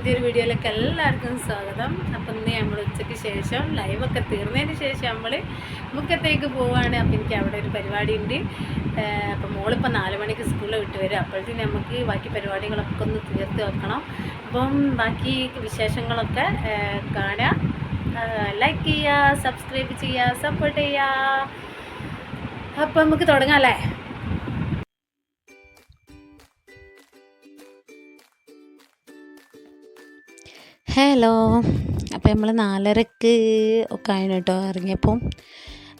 പുതിയൊരു വീഡിയോയിലേക്ക് എല്ലാവർക്കും സ്വാഗതം. അപ്പം ഇന്ന് നമ്മൾ ഉച്ചയ്ക്ക് ശേഷം ലൈവൊക്കെ തീർന്നതിന് ശേഷം നമ്മൾ മുക്കത്തേക്ക് പോവുകയാണ് അപ്പം എനിക്ക് അവിടെ ഒരു പരിപാടി ഉണ്ട് അപ്പം മോളിപ്പോൾ നാല് മണിക്ക് സ്കൂളിൽ വിട്ട് വരും അപ്പോഴത്തേക്കും നമുക്ക് ബാക്കി പരിപാടികളൊക്കെ ഒന്ന് തീർത്ത് വെക്കണം. അപ്പം ബാക്കി വിശേഷങ്ങളൊക്കെ കാണാം ലൈക്ക് ചെയ്യുക സബ്സ്ക്രൈബ് ചെയ്യുക സപ്പോർട്ട് ചെയ്യുക. അപ്പം നമുക്ക് തുടങ്ങാം അല്ലേ? ഹലോ. അപ്പോൾ നമ്മൾ നാലരക്ക് ഒക്കെ ആയിരുന്നു കേട്ടോ ഇറങ്ങിയപ്പോൾ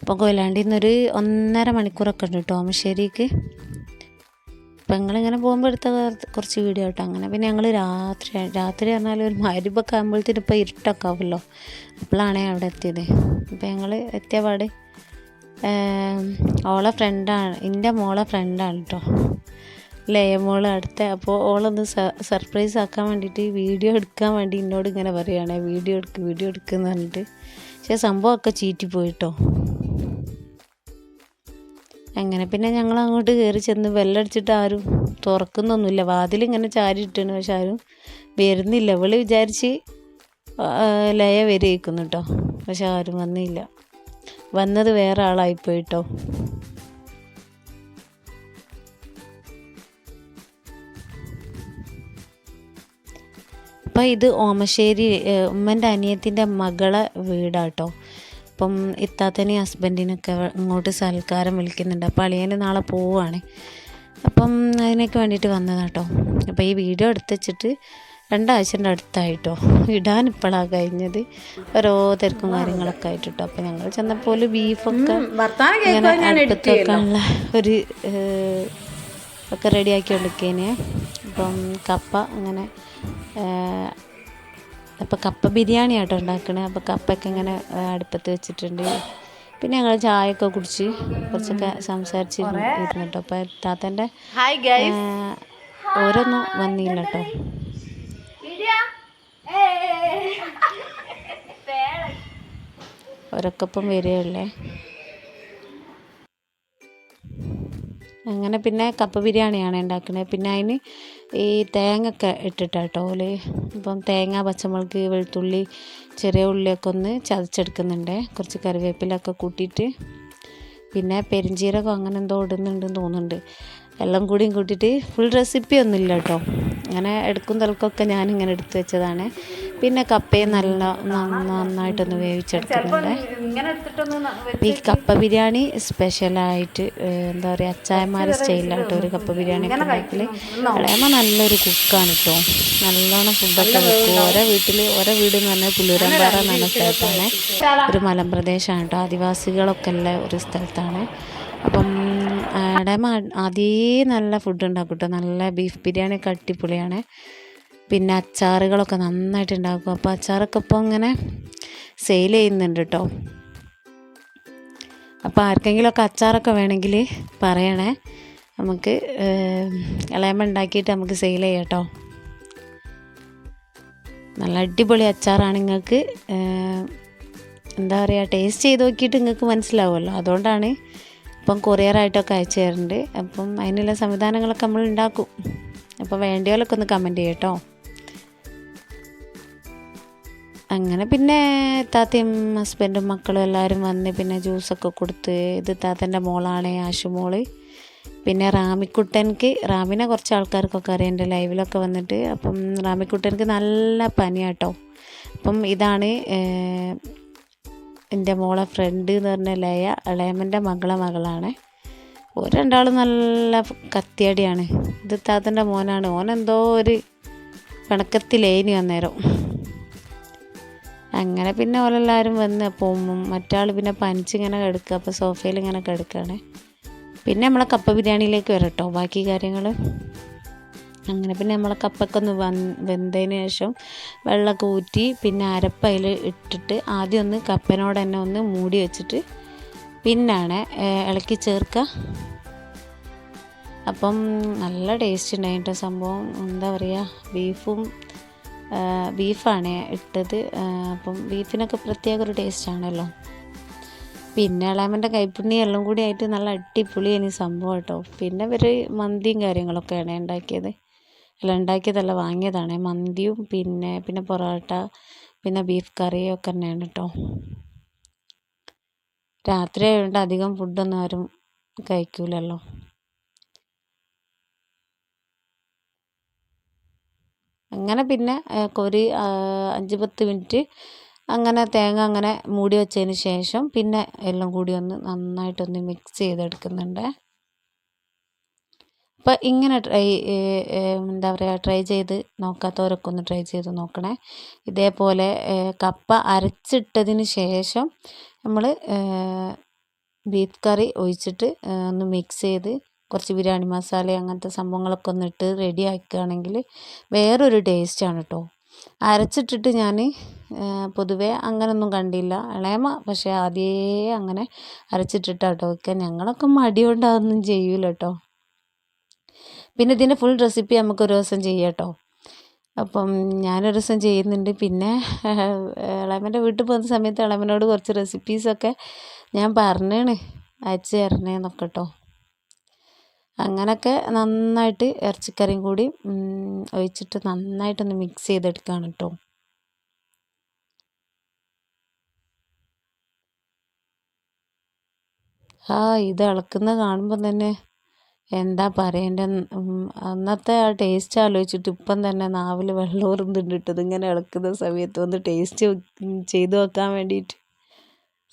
അപ്പോൾ കൊയിലാണ്ടിൽ നിന്നൊരു ഒന്നര മണിക്കൂറൊക്കെ ഉണ്ട് കേട്ടോ ഓമശ്ശേരിക്ക്. അപ്പോൾ ഞങ്ങളിങ്ങനെ പോകുമ്പോൾ എടുത്ത കുറച്ച് വീഡിയോ കേട്ടോ അങ്ങനെ പിന്നെ ഞങ്ങൾ രാത്രി രാത്രി പറഞ്ഞാൽ ഒരു മരുപ്പൊക്കെ ആകുമ്പോഴത്തേനും ഇപ്പോൾ ഇരുട്ടൊക്കെ ആവുമല്ലോ. അപ്പോഴാണ് അവിടെ എത്തിയത്. അപ്പോൾ ഞങ്ങൾ എത്തിയ പാട് ഓളെ ഫ്രണ്ടാണ് എന്റെ മോളെ ഫ്രണ്ടാണ് കേട്ടോ ലയമോൾ അടുത്ത അപ്പോൾ ഓളൊന്ന് സർപ്രൈസ് ആക്കാൻ വേണ്ടിയിട്ട് വീഡിയോ എടുക്കാൻ വേണ്ടി എന്നോട് ഇങ്ങനെ പറയുകയാണ് വീഡിയോ എടുക്ക് വീഡിയോ എടുക്കുന്ന് പറഞ്ഞിട്ട്. പക്ഷേ സംഭവമൊക്കെ ചീറ്റിപ്പോയിട്ടോ. അങ്ങനെ പിന്നെ ഞങ്ങൾ അങ്ങോട്ട് കയറി ചെന്ന് വെല്ലടിച്ചിട്ട് ആരും തുറക്കുന്നൊന്നുമില്ല. വാതിലിങ്ങനെ ചാരി ഇട്ടാണ് പക്ഷെ ആരും വരുന്നില്ല. ഇവൾ വിചാരിച്ച് ലയ വരേക്കുന്നു കേട്ടോ പക്ഷെ ആരും വന്നില്ല. വന്നത് വേറെ ആളായിപ്പോയിട്ടോ. അപ്പം ഇത് ഓമശ്ശേരി ഉമ്മന്റെ അനിയത്തിന്റെ മകളെ വീടാട്ടോ. അപ്പം ഇത്താത്തനെയും ഹസ്ബൻഡിനൊക്കെ ഇങ്ങോട്ട് സൽക്കാരം വിളിക്കുന്നുണ്ട്. അപ്പം അളിയന് നാളെ പോവുകയാണ് അപ്പം അതിനൊക്കെ വേണ്ടിയിട്ട് വന്നതാട്ടോ. അപ്പോൾ ഈ വീഡിയോ എടുത്ത് വെച്ചിട്ട് രണ്ടാഴ്ചന്റെ അടുത്തായിട്ടോ. ഇടാൻ ഇപ്പോഴാണ് കഴിഞ്ഞത്. ഓരോ തിരക്കും കാര്യങ്ങളൊക്കെ ആയിട്ട് കേട്ടോ അപ്പം ഞങ്ങൾ ചെന്നപ്പോൾ ബീഫൊക്കെ ഇങ്ങനെ അടുത്തൊക്കെ ഉള്ള ഒരു ഒക്കെ റെഡിയാക്കി എടുക്കേനെ. അപ്പം കപ്പ അങ്ങനെ അപ്പം കപ്പ ബിരിയാണി ആട്ടോ ഉണ്ടാക്കണേ. അപ്പോൾ കപ്പയൊക്കെ ഇങ്ങനെ അടുപ്പത്ത് വെച്ചിട്ടുണ്ട്. പിന്നെ ഞങ്ങൾ ചായയൊക്കെ കുടിച്ച് കുറച്ചൊക്കെ സംസാരിച്ച് ഇരുന്നിട്ടോ. അപ്പോൾ താത്തന്റെ ഓരോന്നും വന്നില്ല കേട്ടോ ഒരക്കപ്പം ഇപ്പം വരികയുള്ളേ. അങ്ങനെ പിന്നെ കപ്പ ബിരിയാണിയാണ് ഉണ്ടാക്കുന്നത് പിന്നെ അതിന് ഈ തേങ്ങ ഒക്കെ ഇട്ടിട്ടാട്ടോ ഓൽ ഇപ്പം തേങ്ങ പച്ചമുളക് വെളുത്തുള്ളി ചെറിയ ഉള്ളിയൊക്കെ ഒന്ന് ചതച്ചെടുക്കുന്നുണ്ട്. കുറച്ച് കറിവേപ്പിലൊക്കെ കൂട്ടിയിട്ട് പിന്നെ പെരിഞ്ചീരകം അങ്ങനെ എന്തോ ഇടുന്നുണ്ടെന്ന് തോന്നുന്നുണ്ട്. എല്ലാം കൂടിയും കൂട്ടിയിട്ട് ഫുൾ റെസിപ്പി ഒന്നുമില്ല കേട്ടോ. അങ്ങനെ എടുക്കും തലക്കൊക്കെ ഞാനിങ്ങനെ എടുത്തു വെച്ചതാണ്. പിന്നെ കപ്പയും നല്ല നന്നായിട്ടൊന്ന് അപ്പം ഈ കപ്പ ബിരിയാണി സ്പെഷ്യലായിട്ട് എന്താ പറയുക അച്ചായന്മാരെ സ്റ്റൈലായിട്ട് ഒരു കപ്പ ബിരിയാണി ഒക്കെ ഉണ്ടാക്കൽ ഇളയമ്മ നല്ലൊരു കുക്കാണ് കേട്ടോ നല്ലോണം ഫുഡൊക്കെ വെക്കും. ഓരോ വീട്ടിൽ ഓരോ വീട് എന്ന് പറഞ്ഞാൽ പുല്ലൂരമ്പാറ എന്ന് സ്ഥലത്താണ്. ഒരു മലമ്പ്രദേശമാണ് കേട്ടോ ആദിവാസികളൊക്കെ ഉള്ള ഒരു സ്ഥലത്താണ്. അപ്പം ഇടയമ്മ അതേ നല്ല ഫുഡ് ഉണ്ടാക്കും കേട്ടോ നല്ല ബീഫ് ബിരിയാണി ഒക്കെ അടിപൊളിയാണ്. പിന്നെ അച്ചാറുകളൊക്കെ നന്നായിട്ട് ഉണ്ടാക്കും അപ്പോൾ അച്ചാറൊക്കെ ഇപ്പോൾ ഇങ്ങനെ സെയിൽ ചെയ്യുന്നുണ്ട് കേട്ടോ അപ്പോൾ ആർക്കെങ്കിലുമൊക്കെ അച്ചാറൊക്കെ വേണമെങ്കിൽ പറയണേ. നമുക്ക് ഇളയമ്മ ഉണ്ടാക്കിയിട്ട് നമുക്ക് സെയിൽ ചെയ്യാം കേട്ടോ നല്ല അടിപൊളി അച്ചാറാണ് നിങ്ങൾക്ക് എന്താ പറയുക ടേസ്റ്റ് ചെയ്ത് നോക്കിയിട്ട് നിങ്ങൾക്ക് മനസ്സിലാവുമല്ലോ. അതുകൊണ്ടാണ് ഇപ്പം കൊറിയറായിട്ടൊക്കെ അയച്ചു തരുന്നുണ്ട് അപ്പം അതിനുള്ള സംവിധാനങ്ങളൊക്കെ നമ്മൾ ഉണ്ടാക്കും. അപ്പോൾ വേണ്ടിയാലൊക്കെ ഒന്ന് കമന്റ് ചെയ്യട്ടോ അങ്ങനെ പിന്നെ താത്തയും ഹസ്ബൻഡും മക്കളും എല്ലാവരും വന്ന് പിന്നെ ജ്യൂസൊക്കെ കൊടുത്ത് ഇത് താത്തന്റെ മോളാണ് ആശു മോൾ. പിന്നെ റാമിക്കുട്ടൻക്ക് റാമിനെ കുറച്ച് ആൾക്കാർക്കൊക്കെ അറിയാം എന്റെ ലൈവിലൊക്കെ വന്നിട്ട്. അപ്പം റാമിക്കുട്ടൻക്ക് നല്ല പനിയാട്ടോ. അപ്പം ഇതാണ് എന്റെ മോളെ ഫ്രണ്ട് എന്ന് പറഞ്ഞ ലയ ഇളയമ്മന്റെ മകളെ മകളാണ്. ഒരണ്ടാളും നല്ല കത്തിയടിയാണ്. ഇത് താത്തന്റെ മോനാണ്. ഓനെന്തോ ഒരു പിണക്കത്തിലേനി അന്നേരം. അങ്ങനെ പിന്നെ ഓലെല്ലാവരും വന്ന് അപ്പോൾ മറ്റാൾ പിന്നെ പനിച്ചിങ്ങനെ കിടക്കുക അപ്പോൾ സോഫയിൽ ഇങ്ങനെ കിടക്കുകയാണ് പിന്നെ നമ്മളെ കപ്പ ബിരിയാണിയിലേക്ക് വരട്ടോ ബാക്കി കാര്യങ്ങൾ അങ്ങനെ പിന്നെ നമ്മളെ കപ്പൊക്കെ ഒന്ന് വെന്തതിന് ശേഷം വെള്ളമൊക്കെ ഊറ്റി പിന്നെ അരപ്പയിൽ ഇട്ടിട്ട് ആദ്യം ഒന്ന് കപ്പനോട് തന്നെ ഒന്ന് മൂടി വെച്ചിട്ട് പിന്നാണ് ഇളക്കി ചേർക്കുക അപ്പം നല്ല ടേസ്റ്റ് ഉണ്ടായിട്ടോ സംഭവം. എന്താ പറയുക ബീഫും ബീഫാണ് ഇട്ടത്. അപ്പം ബീഫിനൊക്കെ പ്രത്യേക ഒരു ടേസ്റ്റാണല്ലോ പിന്നെ ഇളാമന്റെ കൈപ്പുണ്ണി എല്ലാം കൂടി ആയിട്ട് നല്ല അടിപൊളി ഇനി സംഭവം കേട്ടോ. പിന്നെ ഇവർ മന്തിയും കാര്യങ്ങളൊക്കെയാണ് ഉണ്ടാക്കിയത്. അല്ല ഉണ്ടാക്കിയതല്ല വാങ്ങിയതാണ്. മന്തിയും പിന്നെ പിന്നെ പൊറോട്ട പിന്നെ ബീഫ് കറിയും ഒക്കെ തന്നെയാണ് കേട്ടോ. രാത്രി ആയതുകൊണ്ട് അധികം ഫുഡൊന്നും ആരും കഴിക്കൂലല്ലോ. അങ്ങനെ പിന്നെ ഒരു അഞ്ച് പത്ത് മിനിറ്റ് അങ്ങനെ തേങ്ങ അങ്ങനെ മൂടി വെച്ചതിന് ശേഷം പിന്നെ എല്ലാം കൂടി ഒന്ന് നന്നായിട്ടൊന്ന് മിക്സ് ചെയ്തെടുക്കുന്നുണ്ട്. അപ്പോൾ ഇങ്ങനെ ട്രൈ എന്താ പറയുക ട്രൈ ചെയ്ത് നോക്കാത്തവരൊക്കെ ഒന്ന് ട്രൈ ചെയ്ത് നോക്കണേ. ഇതേപോലെ കപ്പ അരച്ചിട്ടതിന് ശേഷം നമ്മൾ ബീഫ് കറി ഒഴിച്ചിട്ട് ഒന്ന് മിക്സ് ചെയ്ത് കുറച്ച് ബിരിയാണി മസാല അങ്ങനത്തെ സംഭവങ്ങളൊക്കെ ഒന്ന് ഇട്ട് റെഡി ആക്കുകയാണെങ്കിൽ വേറൊരു ടേസ്റ്റാണ് കേട്ടോ അരച്ചിട്ടിട്ട് ഞാൻ പൊതുവെ അങ്ങനൊന്നും കണ്ടില്ല. ഇളയമ പക്ഷേ ആദ്യേ അങ്ങനെ അരച്ചിട്ടിട്ടാട്ടോ ഒക്കെ ഞങ്ങളൊക്കെ മടി അതൊന്നും ചെയ്യൂല കേട്ടോ പിന്നെ ഇതിന്റെ ഫുൾ റെസിപ്പി നമുക്ക് ഒരു ദിവസം ചെയ്യാം കേട്ടോ അപ്പം ഞാനൊരു ദിവസം ചെയ്യുന്നുണ്ട്. പിന്നെ ഇളമന്റെ വീട്ടിൽ പോകുന്ന സമയത്ത് ഇളമനോട് കുറച്ച് റെസിപ്പീസൊക്കെ ഞാൻ പറഞ്ഞാണ് അയച്ചു തരണേന്നൊക്കെ കേട്ടോ അങ്ങനൊക്കെ നന്നായിട്ട് ഇറച്ചിക്കറിയും കൂടി ഒഴിച്ചിട്ട് നന്നായിട്ടൊന്ന് മിക്സ് ചെയ്തെടുക്കുകയാണ് കേട്ടോ ആ ഇത് ഇളക്കുന്ന കാണുമ്പോൾ തന്നെ എന്താ പറയേണ്ട? അന്നത്തെ ആ ടേസ്റ്റ് ആലോചിച്ചിട്ട് ഇപ്പം തന്നെ നാവിൽ വെള്ളമൂറുന്നുണ്ട് തിണ്ടിട്ടത് ഇങ്ങനെ ഇളക്കുന്ന സമയത്ത് ഒന്ന് ടേസ്റ്റ് ചെയ്ത് വെക്കാൻ വേണ്ടിയിട്ട്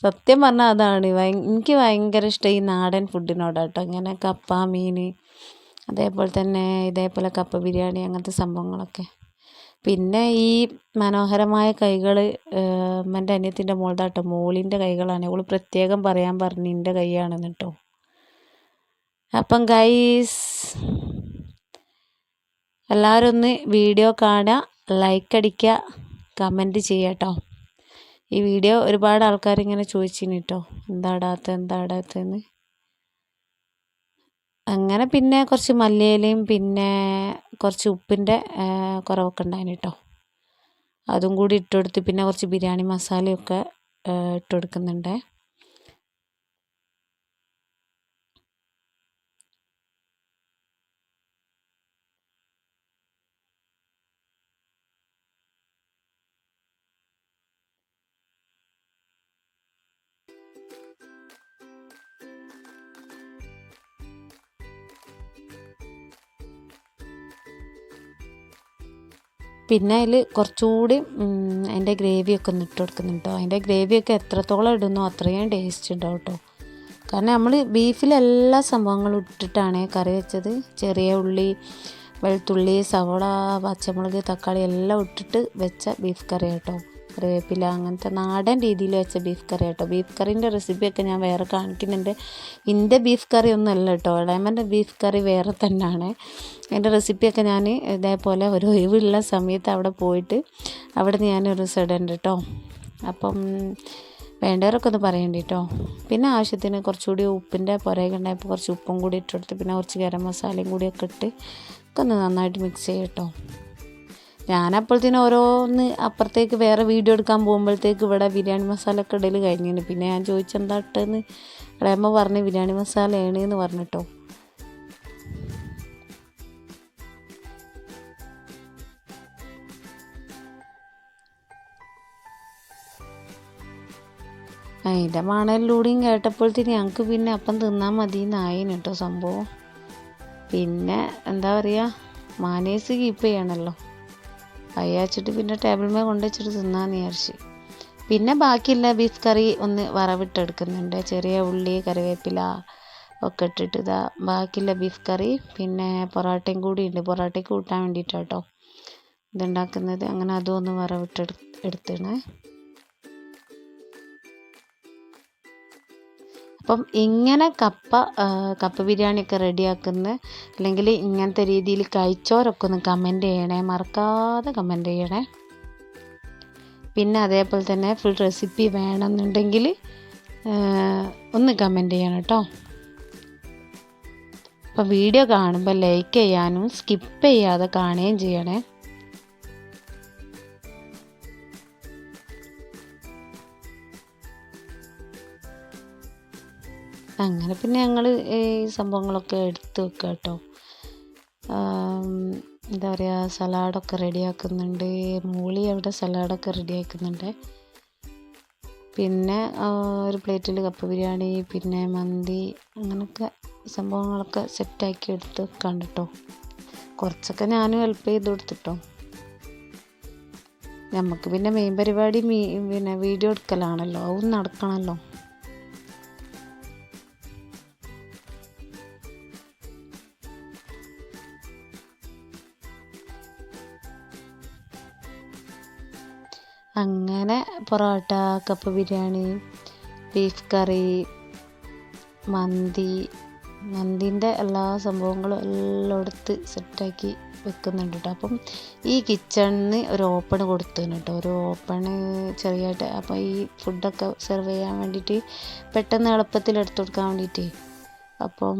സത്യം പറഞ്ഞാൽ അതാണ്. എനിക്ക് ഭയങ്കര ഇഷ്ടം ഈ നാടൻ ഫുഡിനോടാട്ടോ ഇങ്ങനെ കപ്പ മീൻ അതേപോലെ തന്നെ ഇതേപോലെ കപ്പ ബിരിയാണി അങ്ങനത്തെ സംഭവങ്ങളൊക്കെ. പിന്നെ ഈ മനോഹരമായ കൈകൾ എന്റെ അനിയത്തിന്റെ മോളുടെ മോളിന്റെ കൈകളാണ്. അവൾ പ്രത്യേകം പറയാൻ പറഞ്ഞു എന്റെ കൈയാണെന്ന് കേട്ടോ അപ്പം ഗൈസ് എല്ലാവരും ഒന്ന് വീഡിയോ കാണുക ലൈക്ക് അടിക്കുക കമന്റ് ചെയ്യാം കേട്ടോ ഈ വീഡിയോ ഒരുപാട് ആൾക്കാർ ഇങ്ങനെ ചോദിച്ചിന് കേട്ടോ എന്താ ഇടാത്ത എന്താ ഇടാത്തതെന്ന് അങ്ങനെ പിന്നെ കുറച്ച് മല്ലിയിലയും പിന്നെ കുറച്ച് ഉപ്പിന്റെ കുറവൊക്കെ ഉണ്ടായിന് കേട്ടോ അതും കൂടി ഇട്ട് കൊടുത്ത് പിന്നെ കുറച്ച് ബിരിയാണി മസാലയൊക്കെ ഇട്ട് കൊടുക്കുന്നുണ്ട്. പിന്നെ അതിൽ കുറച്ചുകൂടി അതിന്റെ ഗ്രേവിയൊക്കെ ഒന്ന് ഇട്ട് കൊടുക്കുന്നുണ്ട് കേട്ടോ. അതിന്റെ ഗ്രേവിയൊക്കെ എത്രത്തോളം ഇടുന്നോ അത്രയും ടേസ്റ്റ് ഉണ്ടാവും കേട്ടോ. കാരണം നമ്മൾ ബീഫിൽ എല്ലാ സംഭവങ്ങളും ഇട്ടിട്ടാണ് കറി വെച്ചത്. ചെറിയ ഉള്ളി വെളുത്തുള്ളി സവോള പച്ചമുളക് തക്കാളി എല്ലാം ഇട്ടിട്ട് വെച്ച ബീഫ് കറി കേട്ടോ. കറിവേപ്പില അങ്ങനത്തെ നാടൻ രീതിയിൽ വെച്ച ബീഫ് കറി കേട്ടോ ബീഫ് കറീന്റെ റെസിപ്പിയൊക്കെ ഞാൻ വേറെ കാണിക്കുന്നുണ്ട്. എന്റെ ബീഫ് കറി ഒന്നും അല്ല കേട്ടോ. ഇളയമന്റെ ബീഫ് കറി വേറെ തന്നെയാണ് അതിന്റെ റെസിപ്പിയൊക്കെ ഞാൻ ഇതേപോലെ ഒരു ഒഴിവുള്ള സമയത്ത് അവിടെ പോയിട്ട് അവിടെ നിന്ന് ഞാനൊരു ദിവസം ഇടുന്നുണ്ട് കേട്ടോ. അപ്പം വേണ്ടവരൊക്കെ ഒന്ന് പറയണ്ട കേട്ടോ. പിന്നെ ആവശ്യത്തിന് കുറച്ചുകൂടി ഉപ്പിന്റെ പുരയൊക്കെ ഉണ്ടായപ്പോൾ കുറച്ച് ഉപ്പും കൂടി ഇട്ടെടുത്ത് പിന്നെ കുറച്ച് ഗരം മസാലയും കൂടിയൊക്കെ ഇട്ട് ഒക്കെ ഒന്ന് നന്നായിട്ട് മിക്സ് ചെയ്യട്ടോ ഞാനപ്പോഴത്തേനും ഓരോന്ന് അപ്പുറത്തേക്ക് വേറെ വീഡിയോ എടുക്കാൻ പോകുമ്പോഴത്തേക്ക് ഇവിടെ ബിരിയാണി മസാല ഒക്കെ ഇടയിൽ കഴിഞ്ഞിന്. പിന്നെ ഞാൻ ചോദിച്ചെന്താ ഇട്ടെന്ന്? ഇളയമ്മ പറഞ്ഞ് ബിരിയാണി മസാലയാണ് എന്ന് പറഞ്ഞിട്ടോ അതിന്റെ മണലിലൂടെയും കേട്ടപ്പോഴത്തേന് ഞങ്ങൾക്ക് പിന്നെ അപ്പം തിന്നാൽ മതി എന്നായിന് കേട്ടോ സംഭവം. പിന്നെ എന്താ പറയുക മാനേഴ്സ് കീപ്പ് ചെയ്യണമല്ലോ അയ്യാച്ചിട്ട് പിന്നെ ടേബിൾ മേൽ കൊണ്ടുവച്ചിട്ട് തിന്നാന്ന് വിചാരിച്ച്. പിന്നെ ബാക്കിയുള്ള ബീഫ് കറി ഒന്ന് വറവിട്ടെടുക്കുന്നുണ്ട്. ചെറിയ ഉള്ളി കറിവേപ്പില ഒക്കെ ഇട്ടിട്ട് ഇതാ ബാക്കിയുള്ള ബീഫ് കറി പിന്നെ പൊറോട്ടയും കൂടി ഉണ്ട് പൊറോട്ടയ്ക്ക് കൂട്ടാൻ വേണ്ടിയിട്ടാട്ടോ ഇതുണ്ടാക്കുന്നത്. അങ്ങനെ അതും ഒന്ന് വറവിട്ട് എടുത്തിണേ. അപ്പം ഇങ്ങനെ കപ്പ കപ്പ ബിരിയാണിയൊക്കെ റെഡിയാക്കുന്ന അല്ലെങ്കിൽ ഇങ്ങനത്തെ രീതിയിൽ കഴിച്ചവരൊക്കെ ഒന്ന് കമന്റ് ചെയ്യണേ. മറക്കാതെ കമന്റ് ചെയ്യണേ. പിന്നെ അതേപോലെ തന്നെ ഫുൾ റെസിപ്പി വേണമെന്നുണ്ടെങ്കിൽ ഒന്ന് കമന്റ് ചെയ്യണം കേട്ടോ അപ്പം വീഡിയോ കാണുമ്പോൾ ലൈക്ക് ചെയ്യാനും സ്കിപ്പ് ചെയ്യാതെ കാണുകയും ചെയ്യണേ. അങ്ങനെ പിന്നെ ഞങ്ങൾ ഈ സംഭവങ്ങളൊക്കെ എടുത്ത് വെക്കുക കേട്ടോ എന്താ പറയുക സലാഡൊക്കെ റെഡിയാക്കുന്നുണ്ട്. മൂളി അവിടെ സലാഡൊക്കെ റെഡിയാക്കുന്നുണ്ട്. പിന്നെ ഒരു പ്ലേറ്റിൽ കപ്പ ബിരിയാണി പിന്നെ മന്തി അങ്ങനെയൊക്കെ സംഭവങ്ങളൊക്കെ സെറ്റാക്കി എടുത്ത് വെക്കാണ്ട് കേട്ടോ കുറച്ചൊക്കെ ഞാനും ഹെൽപ്പ് ചെയ്ത് കൊടുത്തിട്ടോ. നമുക്ക് പിന്നെ മെയിൻ പരിപാടി മീ പിന്നെ വീഡിയോ എടുക്കലാണല്ലോ. അതും നടക്കണമല്ലോ അങ്ങനെ പൊറോട്ട കപ്പ് ബിരിയാണി ബീഫ് കറി മന്തി മന്തിന്റെ എല്ലാ സംഭവങ്ങളും എല്ലാം എടുത്ത് സെറ്റാക്കി വെക്കുന്നുണ്ട് കേട്ടോ അപ്പം ഈ കിച്ചണിന് ഒരു ഓപ്പൺ കൊടുത്തതിന് കേട്ടോ ഒരു ഓപ്പണ് ചെറിയായിട്ട് അപ്പോൾ ഈ ഫുഡൊക്കെ സെർവ് ചെയ്യാൻ വേണ്ടിയിട്ട് പെട്ടെന്ന് എളുപ്പത്തിൽ എടുത്തു കൊടുക്കാൻ വേണ്ടിയിട്ട്. അപ്പം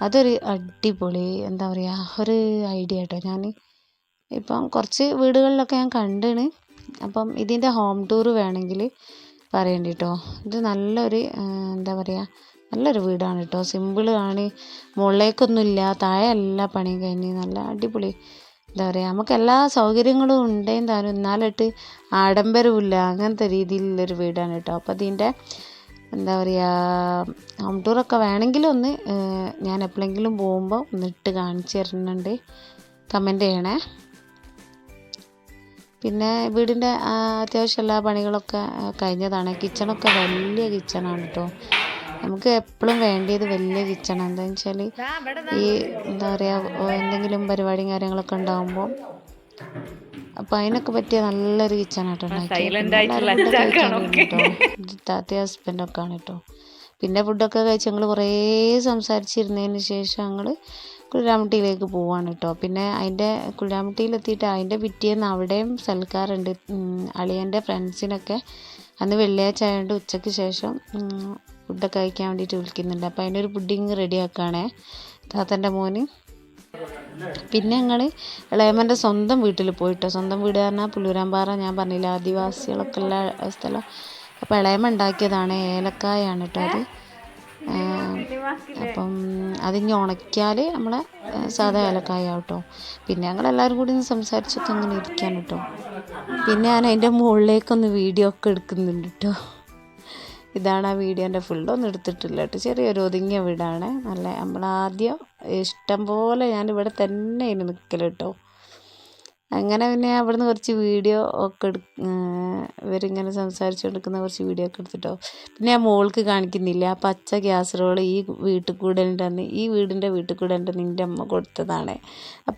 അതൊരു അടിപൊളി എന്താ പറയുക ഒരു ഐഡിയ കേട്ടോ ഞാൻ ഇപ്പം കുറച്ച് വീടുകളിലൊക്കെ ഞാൻ കണ്ടിന് അപ്പം ഇതിന്റെ ഹോം ടൂർ വേണമെങ്കിൽ പറയണ്ട കേട്ടോ ഇത് നല്ലൊരു എന്താ പറയുക നല്ലൊരു വീടാണ് കേട്ടോ സിമ്പിൾ ആണ്. മുകളിലേക്കൊന്നുമില്ല. താഴെ എല്ലാ പണിയും കഴിഞ്ഞ് നല്ല അടിപൊളി എന്താ പറയുക നമുക്ക് എല്ലാ സൗകര്യങ്ങളും ഉണ്ടേന്ന് താനും എന്നാലിട്ട് ആഡംബരവുമില്ല. അങ്ങനത്തെ രീതിയിലുള്ളൊരു വീടാണ് കേട്ടോ അപ്പം അതിന്റെ എന്താ പറയുക ഹോം ടൂറൊക്കെ വേണമെങ്കിൽ ഒന്ന് ഞാൻ എപ്പോഴെങ്കിലും പോകുമ്പോൾ ഒന്നിട്ട് കാണിച്ചു തരുന്നുണ്ട് കമന്റ് ചെയ്യണേ. പിന്നെ വീടിന്റെ അത്യാവശ്യം എല്ലാ പണികളൊക്കെ കഴിഞ്ഞതാണ്. കിച്ചണൊക്കെ വലിയ കിച്ചണാണ് കേട്ടോ നമുക്ക് എപ്പോഴും വേണ്ടിയത് വലിയ കിച്ചൺ എന്താണെന്ന് വെച്ചാൽ ഈ എന്താ പറയുക എന്തെങ്കിലും പരിപാടിയും കാര്യങ്ങളൊക്കെ ഉണ്ടാകുമ്പോൾ അപ്പം അതിനൊക്കെ പറ്റിയ നല്ലൊരു കിച്ചണാട്ടോ കേട്ടോ താത്തി ഹസ്ബൻഡൊക്കെ ആണ് കേട്ടോ പിന്നെ ഫുഡൊക്കെ കഴിച്ച് ഞങ്ങൾ കുറേ സംസാരിച്ചിരുന്നതിന് ശേഷം ഞങ്ങൾ കുഴിരാമട്ടിയിലേക്ക് പോവാണ് കേട്ടോ പിന്നെ അതിന്റെ കുഴിരാമട്ടിയിലെത്തിയിട്ട് അതിന്റെ പിറ്റേന്ന് അവിടെയും സൽക്കാരുണ്ട്. ഉം, അളിയന്റെ ഫ്രണ്ട്സിനൊക്കെ അന്ന് വെള്ളിയാഴ്ച ആയതുകൊണ്ട് ഉച്ചയ്ക്ക് ശേഷം ഫുഡൊക്കെ കഴിക്കാൻ വേണ്ടിയിട്ട് വിളിക്കുന്നുണ്ട്. അപ്പോൾ അതിനൊരു പുഡിങ് റെഡി ആക്കുകയാണേ താത്തന്റെ മോന്. പിന്നെ ഞങ്ങൾ ഇളയമ്മന്റെ സ്വന്തം വീട്ടിൽ പോയിട്ടോ. സ്വന്തം വീട് പറഞ്ഞാൽ പുല്ലൂരാമ്പാറ ഞാൻ പറഞ്ഞില്ല ആദിവാസികളൊക്കെ ഉള്ള സ്ഥലം. അപ്പോൾ ഇളയമ്മ ഉണ്ടാക്കിയതാണ് ഏലക്കായാണ് കേട്ടോ അത്. അപ്പം അതിഞ്ഞ് ഉണക്കിയാൽ നമ്മളെ സാധാ ഏലക്കായ കേട്ടോ പിന്നെ ഞങ്ങൾ എല്ലാവരും കൂടി ഒന്ന് സംസാരിച്ചൊക്കെ അങ്ങനെ ഇരിക്കാൻ കേട്ടോ. പിന്നെ ഞാൻ അതിന്റെ മുകളിലേക്കൊന്ന് വീഡിയോ ഒക്കെ എടുക്കുന്നുണ്ട് കേട്ടോ. ഇതാണ് ആ വീഡിയോന്റെ ഫുള്ളൊന്നും എടുത്തിട്ടില്ല കേട്ടോ. ചെറിയൊരു ഒതുങ്ങിയ വീടാണ്. നല്ല നമ്മളാദ്യം ഇഷ്ടം പോലെ ഞാൻ ഇവിടെ തന്നെ ഇനി നിൽക്കൽ കേട്ടോ. അങ്ങനെ പിന്നെ അവിടുന്ന് കുറച്ച് വീഡിയോ ഒക്കെ എടു ഇവരിങ്ങനെ സംസാരിച്ചുകൊണ്ടിരിക്കുന്ന കുറച്ച് വീഡിയോ ഒക്കെ എടുത്തിട്ടോ. പിന്നെ ആ മോൾക്ക് കാണിക്കുന്നില്ല. ആ പച്ച ഗ്യാസ് റോൾ ഈ വീട്ടിൽ കൂടെ ഉണ്ടെന്ന് ഈ വീടിന്റെ വീട്ടിൽ കൂടെ ഉണ്ടെന്ന് നിന്റെ അമ്മ കൊടുത്തതാണ്. അപ്പം